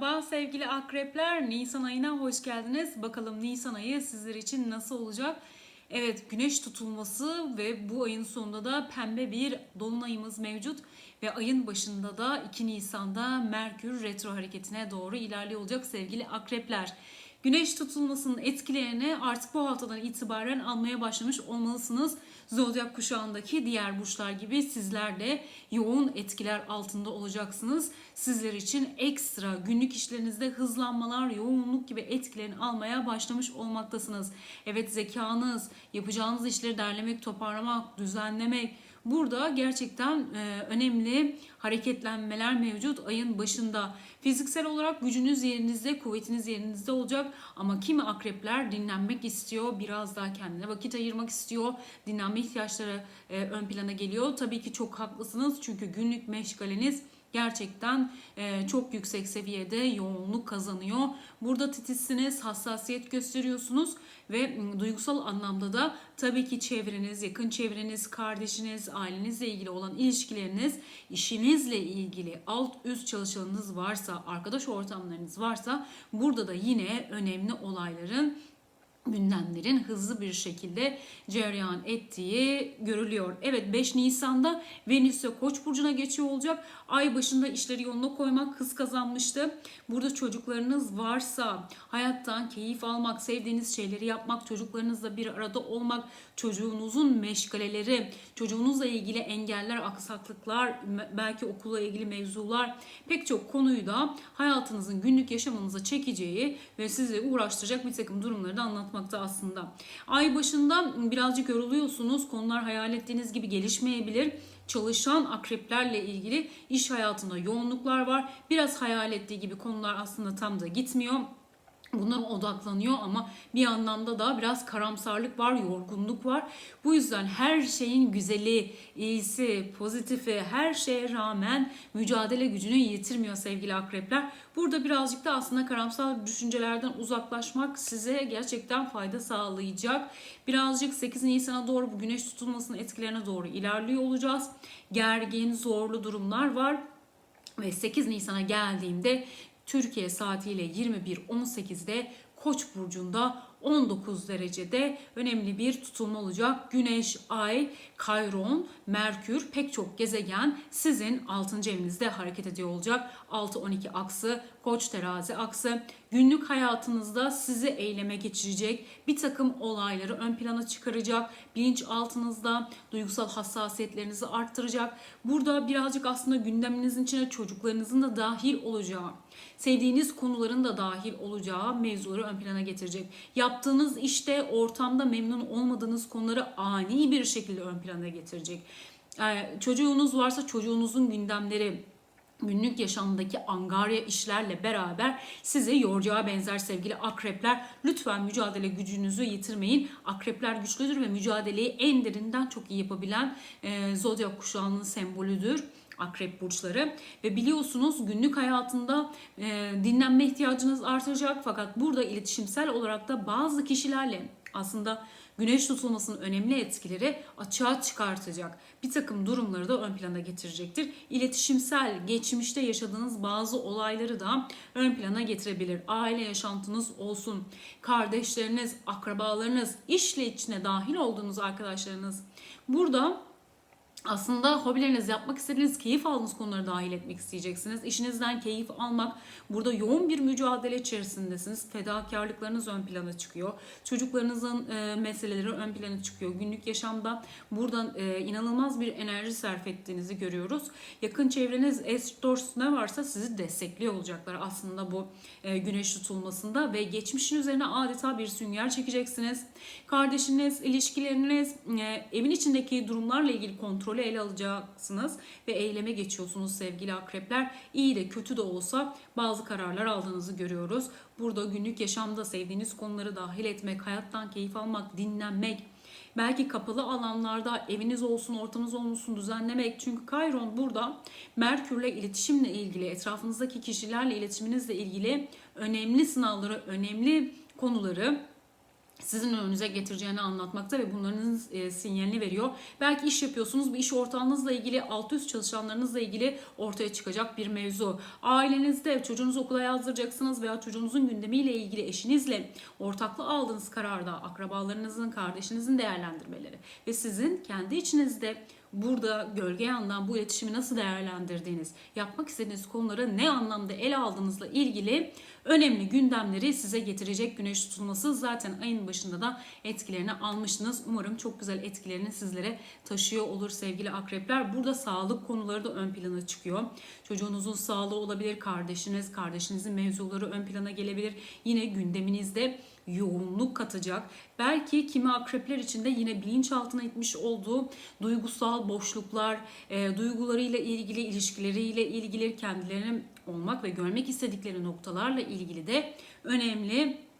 Merhaba sevgili akrepler. Nisan ayına hoş geldiniz. Bakalım Nisan ayı sizler için nasıl olacak? Evet güneş tutulması ve bu ayın sonunda da pembe bir dolunayımız mevcut. Ve ayın başında da 2 Nisan'da Merkür retro hareketine doğru ilerliyor olacak sevgili akrepler. Güneş tutulmasının etkilerini artık bu haftadan itibaren almaya başlamış olmalısınız. Zodyak kuşağındaki diğer burçlar gibi sizler de yoğun etkiler altında olacaksınız. Sizler için ekstra günlük işlerinizde hızlanmalar, yoğunluk gibi etkilerini almaya başlamış olmaktasınız. Evet zekanız, yapacağınız işleri derlemek, toparlamak, düzenlemek, Burada gerçekten e, önemli hareketlenmeler mevcut ayın başında. Fiziksel olarak gücünüz yerinizde, kuvvetiniz yerinizde olacak ama kimi akrepler dinlenmek istiyor, biraz daha kendine vakit ayırmak istiyor, dinlenme ihtiyaçları e, ön plana geliyor. Tabii ki çok haklısınız çünkü günlük meşgaleniz gerçekten e, çok yüksek seviyede yoğunluk kazanıyor. Burada titizsiniz, hassasiyet gösteriyorsunuz ve duygusal anlamda da tabii ki çevreniz, yakın çevreniz, kardeşiniz, ailenizle ilgili olan ilişkileriniz, işinizle ilgili alt üst çalışanınız varsa, arkadaş ortamlarınız varsa burada da yine önemli olayların gündemlerin hızlı bir şekilde cereyan ettiği görülüyor. Evet 5 Nisan'da Venüs ve Koç burcuna geçiyor olacak. Ay başında işleri yoluna koymak hız kazanmıştı. Burada çocuklarınız varsa hayattan keyif almak, sevdiğiniz şeyleri yapmak, çocuklarınızla bir arada olmak, çocuğunuzun meşgaleleri, çocuğunuzla ilgili engeller, aksaklıklar, belki okulla ilgili mevzular pek çok konuyu da hayatınızın günlük yaşamınıza çekeceği ve sizi uğraştıracak bir takım durumları da anlatmakta aslında. Ay başında birazcık yoruluyorsunuz. Konular hayal ettiğiniz gibi gelişmeyebilir çalışan akreplerle ilgili iş hayatında yoğunluklar var. Biraz hayal ettiği gibi konular aslında tam da gitmiyor. Bunlara odaklanıyor ama bir anlamda da biraz karamsarlık var, yorgunluk var. Bu yüzden her şeyin güzeli, iyisi, pozitifi, her şeye rağmen mücadele gücünü yitirmiyor sevgili akrepler. Burada birazcık da aslında karamsar düşüncelerden uzaklaşmak size gerçekten fayda sağlayacak. Birazcık 8 Nisan'a doğru bu güneş tutulmasının etkilerine doğru ilerliyor olacağız. Gergin, zorlu durumlar var. Ve 8 Nisan'a geldiğimde Türkiye saatiyle 21.18'de Koç burcunda 19 derecede önemli bir tutulma olacak. Güneş, Ay, Kayron, Merkür pek çok gezegen sizin 6. evinizde hareket ediyor olacak. 6-12 aksı, Koç terazi aksı günlük hayatınızda sizi eyleme geçirecek bir takım olayları ön plana çıkaracak. Bilinç altınızda duygusal hassasiyetlerinizi arttıracak. Burada birazcık aslında gündeminizin içine çocuklarınızın da dahil olacağı, sevdiğiniz konuların da dahil olacağı mevzuları ön plana getirecek. Yaptığınız işte ortamda memnun olmadığınız konuları ani bir şekilde ön plana getirecek. Ee, çocuğunuz varsa çocuğunuzun gündemleri, günlük yaşamdaki angarya işlerle beraber sizi yoracağı benzer sevgili akrepler. Lütfen mücadele gücünüzü yitirmeyin. Akrepler güçlüdür ve mücadeleyi en derinden çok iyi yapabilen e, zodyak kuşağının sembolüdür akrep burçları ve biliyorsunuz günlük hayatında e, dinlenme ihtiyacınız artacak fakat burada iletişimsel olarak da bazı kişilerle aslında güneş tutulmasının önemli etkileri açığa çıkartacak. Bir takım durumları da ön plana getirecektir. İletişimsel, geçmişte yaşadığınız bazı olayları da ön plana getirebilir. Aile yaşantınız olsun, kardeşleriniz, akrabalarınız, işle içine dahil olduğunuz arkadaşlarınız. Burada aslında hobileriniz, yapmak istediğiniz, keyif aldığınız konuları dahil etmek isteyeceksiniz. İşinizden keyif almak, burada yoğun bir mücadele içerisindesiniz. Fedakarlıklarınız ön plana çıkıyor. Çocuklarınızın e, meseleleri ön plana çıkıyor. Günlük yaşamda buradan e, inanılmaz bir enerji sarf ettiğinizi görüyoruz. Yakın çevreniz, eş dost ne varsa sizi destekliyor olacaklar aslında bu e, güneş tutulmasında ve geçmişin üzerine adeta bir sünger çekeceksiniz. Kardeşiniz, ilişkileriniz, e, evin içindeki durumlarla ilgili kontrol kontrolü ele alacaksınız ve eyleme geçiyorsunuz sevgili akrepler. İyi de kötü de olsa bazı kararlar aldığınızı görüyoruz. Burada günlük yaşamda sevdiğiniz konuları dahil etmek, hayattan keyif almak, dinlenmek, belki kapalı alanlarda eviniz olsun, ortamınız olsun düzenlemek. Çünkü Kayron burada Merkürle iletişimle ilgili, etrafınızdaki kişilerle iletişiminizle ilgili önemli sınavları, önemli konuları sizin önünüze getireceğini anlatmakta ve bunların e, sinyalini veriyor. Belki iş yapıyorsunuz, bu iş ortağınızla ilgili, alt üst çalışanlarınızla ilgili ortaya çıkacak bir mevzu. Ailenizde çocuğunuzu okula yazdıracaksınız veya çocuğunuzun gündemiyle ilgili eşinizle ortaklı aldığınız kararda akrabalarınızın, kardeşinizin değerlendirmeleri ve sizin kendi içinizde burada gölge yandan bu iletişimi nasıl değerlendirdiğiniz, yapmak istediğiniz konuları ne anlamda ele aldığınızla ilgili önemli gündemleri size getirecek güneş tutulması. Zaten ayın başında da etkilerini almıştınız. Umarım çok güzel etkilerini sizlere taşıyor olur sevgili akrepler. Burada sağlık konuları da ön plana çıkıyor. Çocuğunuzun sağlığı olabilir, kardeşiniz, kardeşinizin mevzuları ön plana gelebilir. Yine gündeminizde yoğunluk katacak. Belki kimi akrepler için de yine bilinçaltına itmiş olduğu duygusal boşluklar, e, duygularıyla ilgili, ilişkileriyle ilgili kendilerini olmak ve görmek istedikleri noktalarla ilgili de önemli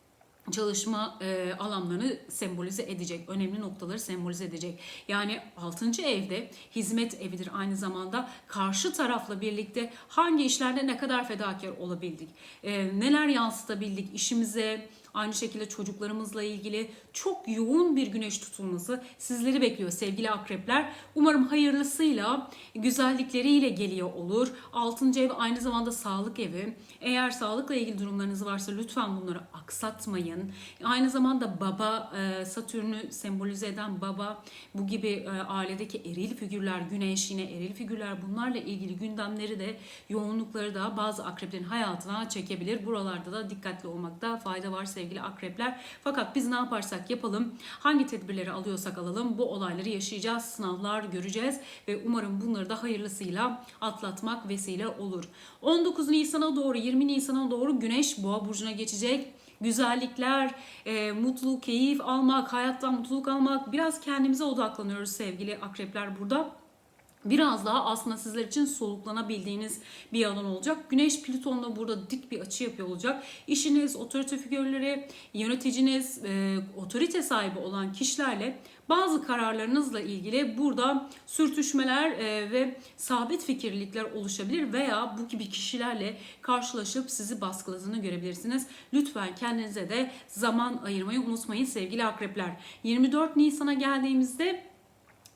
çalışma e, alanlarını sembolize edecek, önemli noktaları sembolize edecek. Yani 6. evde hizmet evidir aynı zamanda karşı tarafla birlikte hangi işlerde ne kadar fedakar olabildik, e, neler yansıtabildik işimize, Aynı şekilde çocuklarımızla ilgili çok yoğun bir güneş tutulması sizleri bekliyor sevgili akrepler. Umarım hayırlısıyla, güzellikleriyle geliyor olur. Altıncı ev aynı zamanda sağlık evi. Eğer sağlıkla ilgili durumlarınız varsa lütfen bunları aksatmayın. Aynı zamanda baba, e, Satürn'ü sembolize eden baba, bu gibi e, ailedeki eril figürler, güneş yine eril figürler bunlarla ilgili gündemleri de yoğunlukları da bazı akreplerin hayatına çekebilir. Buralarda da dikkatli olmakta fayda var sevgili akrepler. Fakat biz ne yaparsak yapalım, hangi tedbirleri alıyorsak alalım bu olayları yaşayacağız, sınavlar göreceğiz ve umarım bunları da hayırlısıyla atlatmak vesile olur. 19 Nisan'a doğru 20 Nisan'a doğru Güneş Boğa burcuna geçecek güzellikler, e, mutlu, keyif almak, hayattan mutluluk almak. Biraz kendimize odaklanıyoruz sevgili akrepler burada biraz daha aslında sizler için soluklanabildiğiniz bir alan olacak. Güneş Plüton'la burada dik bir açı yapıyor olacak. İşiniz, otorite figürleri, yöneticiniz, e, otorite sahibi olan kişilerle bazı kararlarınızla ilgili burada sürtüşmeler e, ve sabit fikirlilikler oluşabilir veya bu gibi kişilerle karşılaşıp sizi baskıladığını görebilirsiniz. Lütfen kendinize de zaman ayırmayı unutmayın sevgili akrepler. 24 Nisan'a geldiğimizde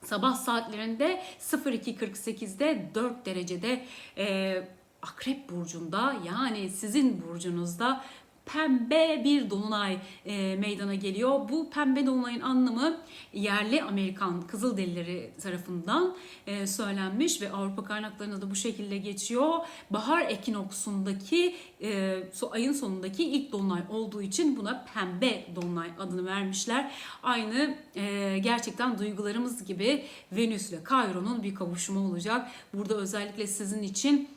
Sabah saatlerinde 02.48'de 4 derecede e, Akrep burcunda yani sizin burcunuzda pembe bir dolunay e, meydana geliyor. Bu pembe dolunayın anlamı yerli Amerikan Kızılderilileri tarafından e, söylenmiş ve Avrupa kaynaklarında da bu şekilde geçiyor. Bahar ekinoksundaki e, ayın sonundaki ilk dolunay olduğu için buna pembe dolunay adını vermişler. Aynı e, gerçekten duygularımız gibi Venüs ile Kairon'un bir kavuşumu olacak. Burada özellikle sizin için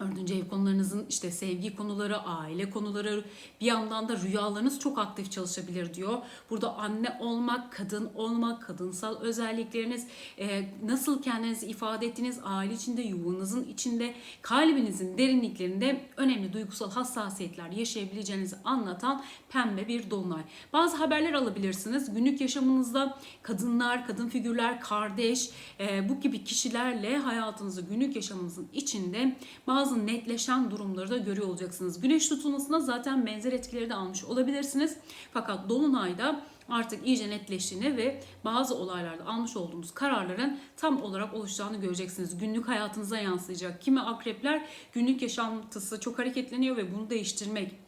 Dördüncü ev konularınızın işte sevgi konuları, aile konuları bir yandan da rüyalarınız çok aktif çalışabilir diyor. Burada anne olmak, kadın olmak, kadınsal özellikleriniz, e, nasıl kendinizi ifade ettiğiniz aile içinde, yuvanızın içinde, kalbinizin derinliklerinde önemli duygusal hassasiyetler yaşayabileceğinizi anlatan pembe bir dolunay. Bazı haberler alabilirsiniz. Günlük yaşamınızda kadınlar, kadın figürler, kardeş e, bu gibi kişilerle hayatınızı, günlük yaşamınızın içinde bazı bazı netleşen durumları da görüyor olacaksınız. Güneş tutulmasına zaten benzer etkileri de almış olabilirsiniz. Fakat Dolunay'da artık iyice netleştiğini ve bazı olaylarda almış olduğumuz kararların tam olarak oluşacağını göreceksiniz. Günlük hayatınıza yansıyacak. Kimi akrepler günlük yaşantısı çok hareketleniyor ve bunu değiştirmek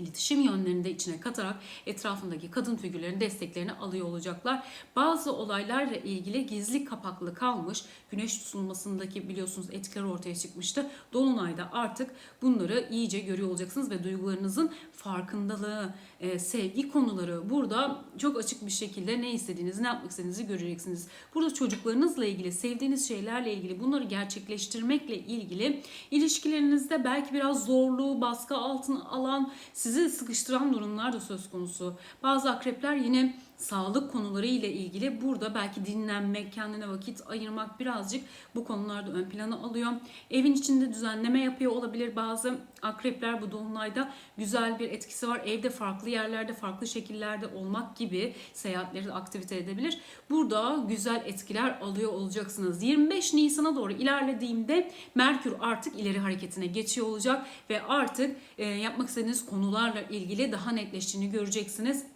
iletişim yönlerini de içine katarak etrafındaki kadın figürlerin desteklerini alıyor olacaklar. Bazı olaylarla ilgili gizli kapaklı kalmış güneş tutulmasındaki biliyorsunuz etkiler ortaya çıkmıştı. Dolunayda artık bunları iyice görüyor olacaksınız ve duygularınızın farkındalığı, e, sevgi konuları burada çok açık bir şekilde ne istediğinizi, ne yapmak istediğinizi göreceksiniz. Burada çocuklarınızla ilgili, sevdiğiniz şeylerle ilgili, bunları gerçekleştirmekle ilgili ilişkilerinizde belki biraz zorluğu, baskı altına alan, sizi sıkıştıran durumlar da söz konusu. Bazı akrepler yine sağlık konuları ile ilgili burada belki dinlenmek, kendine vakit ayırmak birazcık bu konularda ön plana alıyor. Evin içinde düzenleme yapıyor olabilir bazı akrepler bu dolunayda güzel bir etkisi var. Evde farklı yerlerde, farklı şekillerde olmak gibi seyahatleri de aktivite edebilir. Burada güzel etkiler alıyor olacaksınız. 25 Nisan'a doğru ilerlediğimde Merkür artık ileri hareketine geçiyor olacak ve artık e, yapmak istediğiniz konularla ilgili daha netleştiğini göreceksiniz.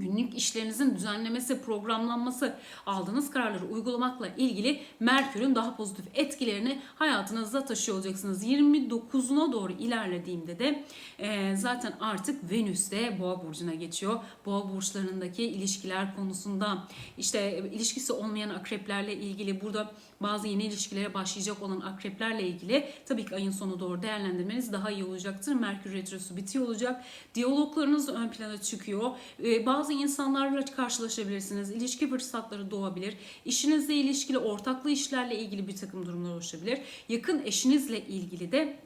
Günlük işlerinizin düzenlemesi, programlanması, aldığınız kararları uygulamakla ilgili Merkür'ün daha pozitif etkilerini hayatınızda taşıyor olacaksınız. 29'una doğru ilerlediğimde de e, zaten artık Venüs de Boğa burcuna geçiyor. Boğa burçlarındaki ilişkiler konusunda işte e, ilişkisi olmayan akreplerle ilgili burada bazı yeni ilişkilere başlayacak olan akreplerle ilgili tabii ki ayın sonu doğru değerlendirmeniz daha iyi olacaktır. Merkür retrosu bitiyor olacak. Diyaloglarınız ön plana çıkıyor. Ee, bazı insanlarla karşılaşabilirsiniz. İlişki fırsatları doğabilir. İşinizle ilişkili, ortaklı işlerle ilgili bir takım durumlar oluşabilir. Yakın eşinizle ilgili de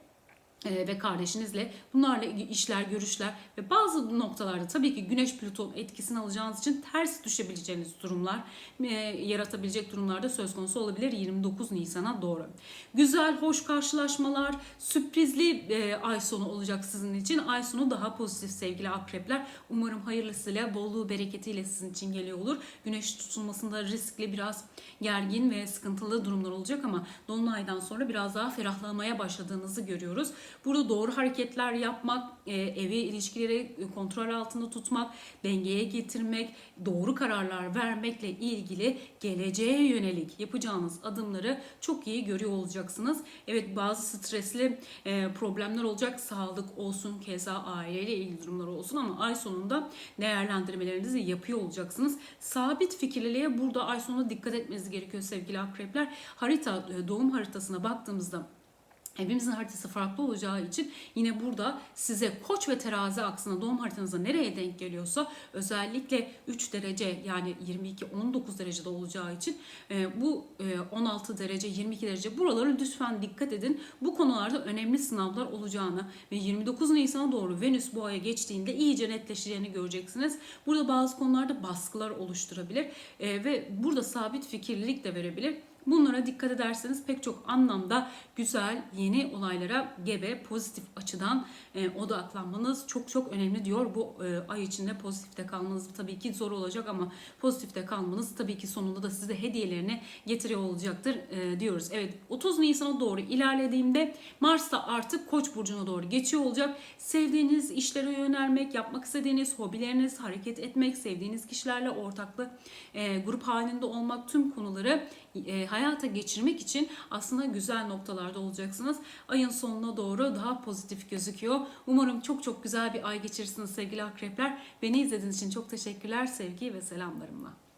ve kardeşinizle bunlarla ilgili işler, görüşler ve bazı noktalarda tabii ki Güneş Plüton etkisini alacağınız için ters düşebileceğiniz durumlar e, yaratabilecek durumlarda söz konusu olabilir 29 Nisan'a doğru. Güzel, hoş karşılaşmalar, sürprizli e, ay sonu olacak sizin için. Ay sonu daha pozitif sevgili akrepler. Umarım hayırlısıyla, bolluğu, bereketiyle sizin için geliyor olur. Güneş tutulmasında riskli, biraz gergin ve sıkıntılı durumlar olacak ama Dolunay'dan sonra biraz daha ferahlamaya başladığınızı görüyoruz. Burada doğru hareketler yapmak, e, evi ilişkileri kontrol altında tutmak, dengeye getirmek, doğru kararlar vermekle ilgili geleceğe yönelik yapacağınız adımları çok iyi görüyor olacaksınız. Evet bazı stresli e, problemler olacak. Sağlık olsun, keza aileyle ilgili durumlar olsun ama ay sonunda değerlendirmelerinizi yapıyor olacaksınız. Sabit fikirliliğe burada ay sonunda dikkat etmeniz gerekiyor sevgili akrepler. Harita, e, doğum haritasına baktığımızda Hepimizin haritası farklı olacağı için yine burada size koç ve terazi aksına doğum haritanızda nereye denk geliyorsa özellikle 3 derece yani 22-19 derecede olacağı için e, bu e, 16 derece 22 derece buralara lütfen dikkat edin. Bu konularda önemli sınavlar olacağını ve 29 Nisan'a doğru Venüs bu aya geçtiğinde iyice netleşeceğini göreceksiniz. Burada bazı konularda baskılar oluşturabilir e, ve burada sabit fikirlilik de verebilir. Bunlara dikkat ederseniz pek çok anlamda güzel yeni olaylara gebe pozitif açıdan e, odaklanmanız çok çok önemli diyor. Bu e, ay içinde pozitifte kalmanız tabii ki zor olacak ama pozitifte kalmanız tabii ki sonunda da size hediyelerini getiriyor olacaktır e, diyoruz. Evet 30 Nisan'a doğru ilerlediğimde Mars da artık Koç burcuna doğru geçiyor olacak. Sevdiğiniz işlere yönelmek, yapmak istediğiniz hobileriniz, hareket etmek, sevdiğiniz kişilerle ortaklı e, grup halinde olmak tüm konuları e, hayata geçirmek için aslında güzel noktalarda olacaksınız. Ayın sonuna doğru daha pozitif gözüküyor. Umarım çok çok güzel bir ay geçirirsiniz sevgili akrepler. Beni izlediğiniz için çok teşekkürler. Sevgi ve selamlarımla.